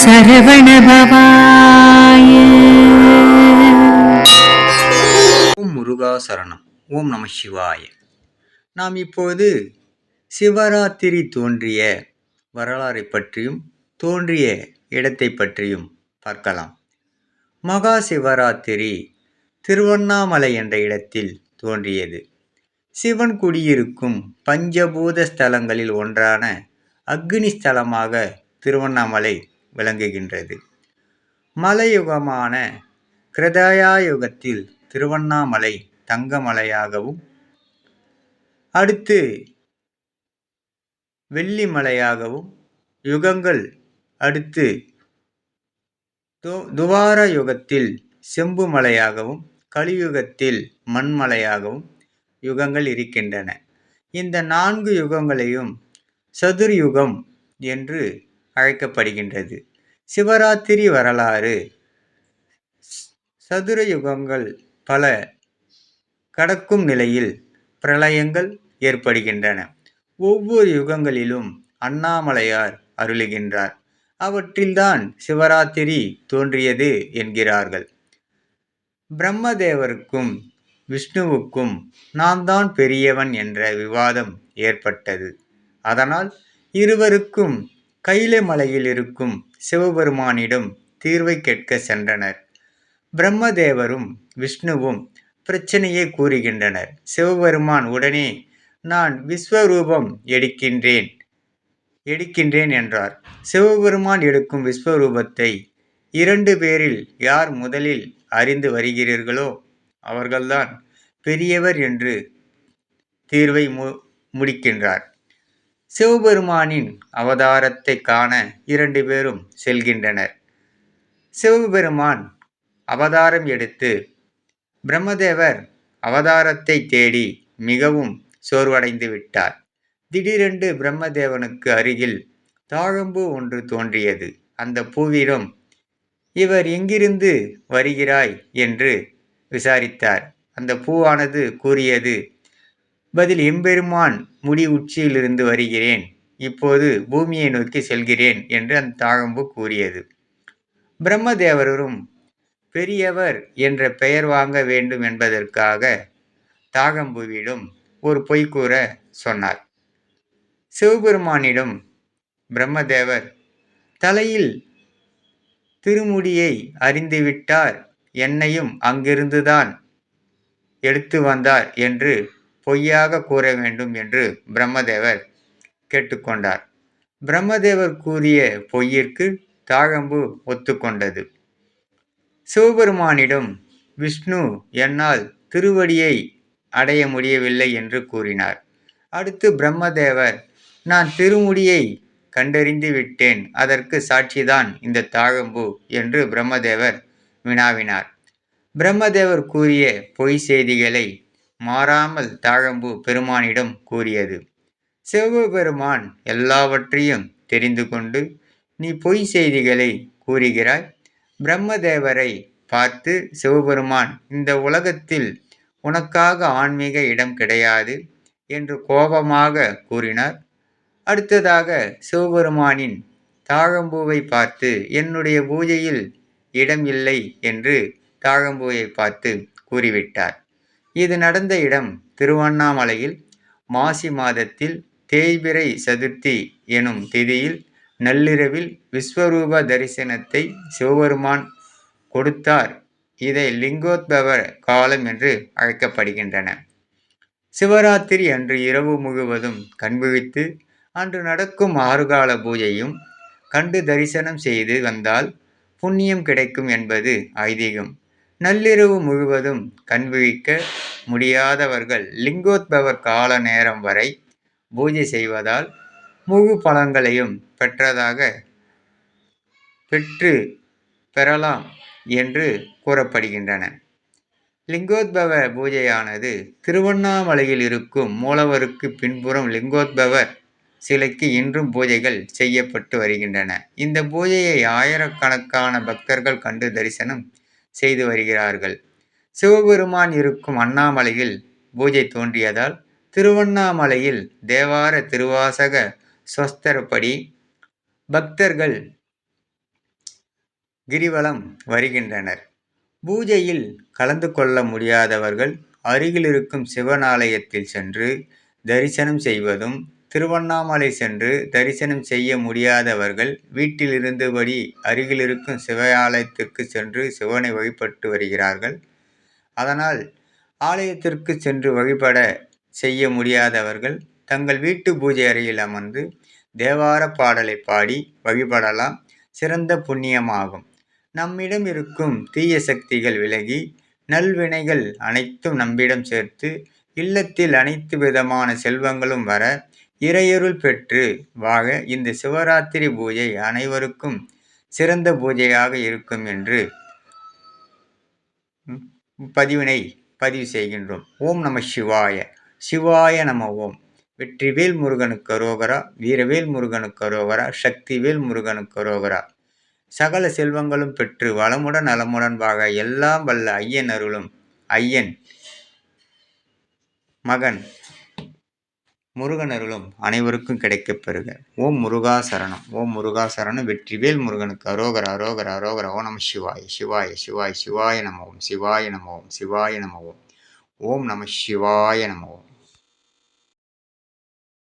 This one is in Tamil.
சரவணபவாய ஓம் முருகா சரணம். ஓம் நம சிவாய. நாம் இப்போது சிவராத்திரி தோன்றிய வரலாறை பற்றியும் தோன்றிய இடத்தை பற்றியும் பார்க்கலாம். மகா சிவராத்திரி திருவண்ணாமலை என்ற இடத்தில் தோன்றியது. சிவன் குடியிருக்கும் பஞ்சபூத ஸ்தலங்களில் ஒன்றான அக்னி ஸ்தலமாக திருவண்ணாமலை விளங்குகின்றது. மலையுகமான கிருதயா யுகத்தில் திருவண்ணாமலை தங்கமலையாகவும் அடுத்து வெள்ளிமலையாகவும் யுகங்கள் அடுத்து து- துவார யுகத்தில் செம்பு மலையாகவும் கலியுகத்தில் மண்மலையாகவும் யுகங்கள் இருக்கின்றன. இந்த நான்கு யுகங்களையும் சதுர்யுகம் என்று அழைக்கப்படுகின்றது. சிவராத்திரி வரலாறு. சதுர யுகங்கள் பல கடக்கும் நிலையில் பிரளயங்கள் ஏற்படுகின்றன. ஒவ்வொரு யுகங்களிலும் அண்ணாமலையார் அருளுகின்றார். அவற்றில்தான் சிவராத்திரி தோன்றியது என்கிறார்கள். பிரம்மதேவருக்கும் விஷ்ணுவுக்கும் நான் தான் பெரியவன் என்ற விவாதம் ஏற்பட்டது. அதனால் இருவருக்கும் கைலை மலையில் இருக்கும் சிவபெருமானிடம் தீர்வை கேட்க சென்றனர். பிரம்மதேவரும் விஷ்ணுவும் பிரச்சனையை கூறுகின்றனர். சிவபெருமான் உடனே நான் விஸ்வரூபம் எடுக்கின்றேன் எடுக்கின்றேன் என்றார். சிவபெருமான் எடுக்கும் விஸ்வரூபத்தை இரண்டு பேரில் யார் முதலில் அறிந்து வருகிறீர்களோ அவர்கள்தான் பெரியவர் என்று தீர்வை மு முடிக்கின்றார். சிவபெருமானின் அவதாரத்தை காண இரண்டு பேரும் செல்கின்றனர். சிவபெருமான் அவதாரம் எடுத்து பிரம்மதேவர் அவதாரத்தை தேடி மிகவும் சோர்வடைந்து விட்டார். திடீரென்று பிரம்மதேவனுக்கு அருகில் தாழம்பூ ஒன்று தோன்றியது. அந்த பூவிடம் இவர் எங்கிருந்து வருகிறாய்? என்று விசாரித்தார். அந்த பூவானது கூறியது பதில் எம்பெருமான் முடி உச்சியிலிருந்து வருகிறேன். இப்போது பூமியை நோக்கி செல்கிறேன் என்று அந்த தாழம்பு கூறியது. பிரம்மதேவரும் பெரியவர் என்ற பெயர் வாங்க வேண்டும் என்பதற்காக தாகம்புவிடம் ஒரு பொய் கூற சொன்னார். சிவபெருமானிடம் பிரம்மதேவர் தலையில் திருமுடியை அறிந்துவிட்டார். என்னையும் அங்கிருந்துதான் எடுத்து வந்தார் என்று பொய்யாக கூற வேண்டும் என்று பிரம்மதேவர் கேட்டுக்கொண்டார். பிரம்மதேவர் கூறிய பொய்யிற்கு தாழம்பு ஒத்துக்கொண்டது. சிவபெருமானிடம் விஷ்ணு என்னால் திருவடியை அடைய முடியவில்லை என்று கூறினார். அடுத்து பிரம்மதேவர் நான் திருமுடியை கண்டறிந்து விட்டேன். அதற்கு சாட்சிதான் இந்த தாழம்பு என்று பிரம்மதேவர் வினாவினார். பிரம்மதேவர் கூறிய பொய் செய்திகளை மாறாமல் தாழம்பு பெருமானிடம் கூறியது. சிவபெருமான் எல்லாவற்றையும் தெரிந்து கொண்டு நீ பொய் செய்திகளை கூறுகிறாய். பிரம்மதேவரை பார்த்து சிவபெருமான் இந்த உலகத்தில் உனக்காக ஆன்மீக இடம் கிடையாது என்று கோபமாக கூறினார். அடுத்ததாக சிவபெருமானின் தாழம்பூவை பார்த்து என்னுடைய பூஜையில் இடம் இல்லை என்று தாழம்பூவை பார்த்து கூறிவிட்டார். இது நடந்த இடம் திருவண்ணாமலையில் மாசி மாதத்தில் தேய்பிரை சதுர்த்தி எனும் திதியில் நள்ளிரவில் விஸ்வரூப தரிசனத்தை சிவபெருமான் கொடுத்தார். இதை லிங்கோத்பவ காலம் என்று அழைக்கப்படுகின்றன. சிவராத்திரி அன்று இரவு முழுவதும் கண்விழித்து அன்று நடக்கும் ஆறுகால பூஜையும் கண்டு தரிசனம் செய்து வந்தால் புண்ணியம் கிடைக்கும் என்பது ஐதீகம். நள்ளிரவு முழுவதும் கண்விழிக்க முடியாதவர்கள் லிங்கோத்பவர் கால நேரம் வரை பூஜை செய்வதால் முழு பலன்களையும் பெற்றதாக பெற்று பெறலாம் என்று கூறப்படுகின்றன. லிங்கோத்பவ பூஜையானது திருவண்ணாமலையில் இருக்கும் மூலவருக்கு பின்புறம் லிங்கோத்பவர் சிலைக்கு இன்றும் பூஜைகள் செய்யப்பட்டு வருகின்றன. இந்த பூஜையை ஆயிரக்கணக்கான பக்தர்கள் கண்டு தரிசனம் செய்து வருகிறார்கள். சிவபெருமான் இருக்கும் அண்ணாமலையில் பூஜை தோன்றியதால் திருவண்ணாமலையில் தேவார திருவாசக சொஸ்தரப்படி பக்தர்கள் கிரிவலம் வருகின்றனர். பூஜையில் கலந்து கொள்ள முடியாதவர்கள் அருகில் இருக்கும் சிவனாலயத்தில் சென்று தரிசனம் செய்வதும் திருவண்ணாமலை சென்று தரிசனம் செய்ய முடியாதவர்கள் வீட்டில் இருந்தபடி அருகில் இருக்கும் சிவாலயத்திற்கு சென்று சிவனை வழிபட்டு வருகிறார்கள். அதனால் ஆலயத்திற்கு சென்று வழிபட செய்ய முடியாதவர்கள் தங்கள் வீட்டு பூஜை அறையில் அமர்ந்து தேவார பாடலை பாடி வழிபடலாம். சிறந்த புண்ணியமாகும். நம்மிடம் இருக்கும் தீய சக்திகள் விலகி நல்வினைகள் அனைத்தும் நம்மிடம் சேர்த்து இல்லத்தில் அனைத்து விதமான செல்வங்களும் வர இறையருள் பெற்று வாக இந்த சிவராத்திரி பூஜை அனைவருக்கும் சிறந்த பூஜையாக இருக்கும் என்று பதிவினை பதிவு செய்கின்றோம். ஓம் நம சிவாய. சிவாய நம ஓம். வெற்றிவேல் முருகனுக்கு ரோகரா வீரவேல் முருகனுக்கு ரோகரா சக்திவேல் முருகனுக்கு ரோகரா சகல செல்வங்களும் பெற்று வளமுடன் நலமுடன் வாக எல்லாம் வல்ல ஐயன் அருளும். ஐயன் மகன். முருகனருளும் அனைவருக்கும் கிடைக்கப் பெறுக. ஓம் முருகா சரணம். ஓம் முருகா சரணம். வெற்றிவேல் முருகனுக்கு அரோகர அரோகர அரோகர. ஓ நம சிவாய சிவாய சிவாய சிவாய நம ஓம். சிவாய நம ஓம். சிவாய நம ஓம். ஓம் நம சிவாய நம ஓம்.